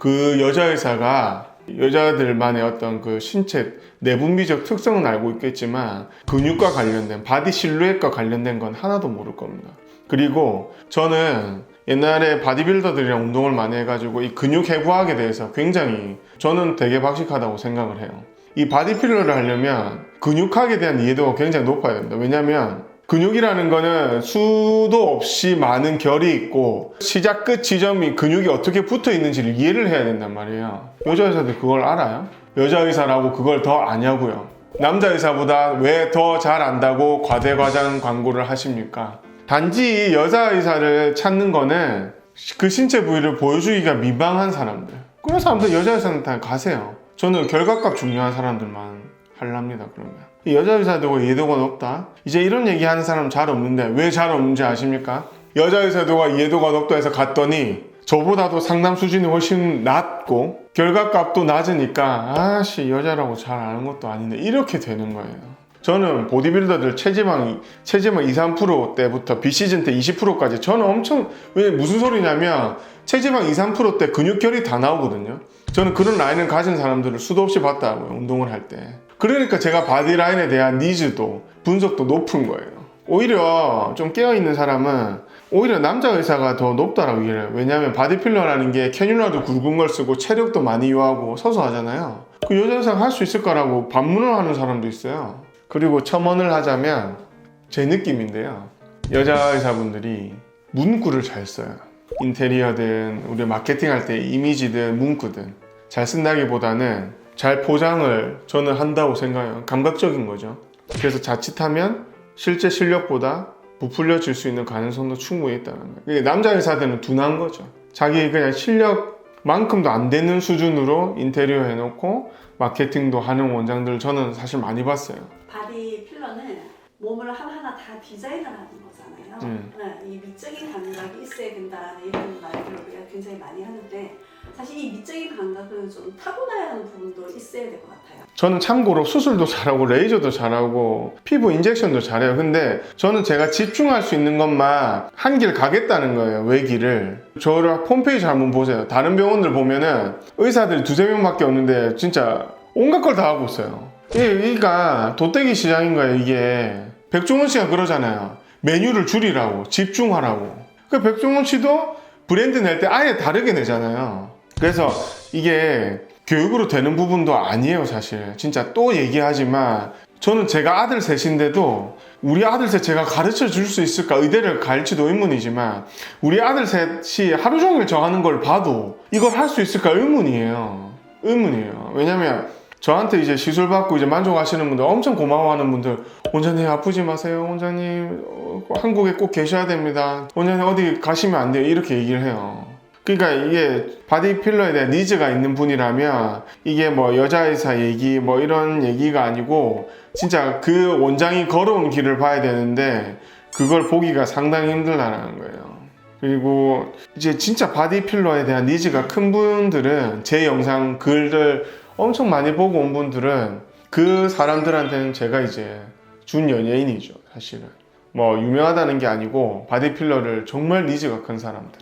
그 여자 의사가 여자들만의 어떤 그 신체 내분비적 특성은 알고 있겠지만 근육과 관련된 바디 실루엣과 관련된 건 하나도 모를 겁니다. 그리고 저는 옛날에 바디빌더들이랑 운동을 많이 해가지고 이 근육 해부학에 대해서 굉장히 저는 되게 박식하다고 생각을 해요. 이 바디필러를 하려면 근육학에 대한 이해도가 굉장히 높아야 됩니다. 왜냐면 근육이라는 거는 수도 없이 많은 결이 있고 시작 끝 지점이 근육이 어떻게 붙어 있는지를 이해를 해야 된단 말이에요. 여자 의사들 그걸 알아요? 여자 의사라고 그걸 더 아냐고요. 남자 의사보다 왜 더 잘 안다고 과대과장 광고를 하십니까? 단지 여자 의사를 찾는 거는 그 신체 부위를 보여주기가 민망한 사람들. 그런 사람들 여자 의사한테 가세요. 저는 결과값 중요한 사람들만 할랍니다, 그러면. 이 여자 의사도 이해도가 높다? 이제 이런 얘기 하는 사람 잘 없는데 왜 잘 없는지 아십니까? 여자 의사도가 이해도가 높다 해서 갔더니 저보다도 상담 수준이 훨씬 낮고 결과값도 낮으니까 아씨 여자라고 잘 아는 것도 아닌데 이렇게 되는 거예요. 저는 보디빌더들 체지방 체지방 2, 3% 때부터 비시즌 때 20%까지 저는 엄청 왜 무슨 소리냐면 체지방 2, 3%때 근육결이 다 나오거든요. 저는 그런 라인을 가진 사람들을 수도 없이 봤다고요. 운동을 할 때. 그러니까 제가 바디 라인에 대한 니즈도 분석도 높은 거예요. 오히려 좀 깨어있는 사람은 오히려 남자 의사가 더 높다라고 얘기를 해요. 왜냐하면 바디필러라는 게 캐뉼라도 굵은 걸 쓰고 체력도 많이 요하고 서서 하잖아요. 그 여자 의사가 할 수 있을 거라고 반문을 하는 사람도 있어요. 그리고 첨언을 하자면 제 느낌인데요. 여자 의사분들이 문구를 잘 써요. 인테리어든 우리 마케팅할 때 이미지든 문구든 잘 쓴다기보다는 잘 포장을 저는 한다고 생각해요. 감각적인 거죠. 그래서 자칫하면 실제 실력보다 부풀려질 수 있는 가능성도 충분히 있다는 거예요. 이게 남자 의사들은 둔한 거죠. 자기 그냥 실력만큼도 안 되는 수준으로 인테리어 해놓고 마케팅도 하는 원장들 저는 사실 많이 봤어요. 바디 몸을 하나하나 다 디자인을 하는 거잖아요. 음. 네, 이 미적인 감각이 있어야 된다라는 이런 말들을 우리가 굉장히 많이 하는데 사실 이 미적인 감각은 좀 타고나야 하는 부분도 있어야 될 것 같아요. 저는 참고로 수술도 잘하고 레이저도 잘하고 피부 인젝션도 잘해요. 근데 저는 제가 집중할 수 있는 것만 한 길 가겠다는 거예요. 외길을. 저를 홈페이지 한번 보세요. 다른 병원들 보면은 의사들이 두세 명밖에 없는데 진짜 온갖 걸 다 하고 있어요. 여기가 도떼기 시장인 거예요. 이게 백종원 씨가 그러잖아요. 메뉴를 줄이라고 집중하라고. 그 백종원 씨도 브랜드 낼 때 아예 다르게 내잖아요. 그래서 이게 교육으로 되는 부분도 아니에요, 사실. 진짜 또 얘기하지만 저는 제가 아들 셋인데도 우리 아들 셋 제가 가르쳐 줄 수 있을까? 의대를 갈지도 의문이지만 우리 아들 셋이 하루 종일 저 하는 걸 봐도 이걸 할 수 있을까? 의문이에요. 의문이에요. 왜냐면 저한테 이제 시술 받고 이제 만족하시는 분들 엄청 고마워하는 분들 원장님 아프지 마세요 원장님. 어, 한국에 꼭 계셔야 됩니다. 원장님 어디 가시면 안 돼요. 이렇게 얘기를 해요. 그러니까 이게 바디 필러에 대한 니즈가 있는 분이라면 이게 뭐 여자 의사 얘기 뭐 이런 얘기가 아니고 진짜 그 원장이 걸어온 길을 봐야 되는데 그걸 보기가 상당히 힘들다는 거예요. 그리고 이제 진짜 바디 필러에 대한 니즈가 큰 분들은 제 영상 글을 엄청 많이 보고 온 분들은 그 사람들한테는 제가 이제 준 연예인이죠 사실은. 뭐 유명하다는 게 아니고 바디 필러를 정말 니즈가 큰 사람들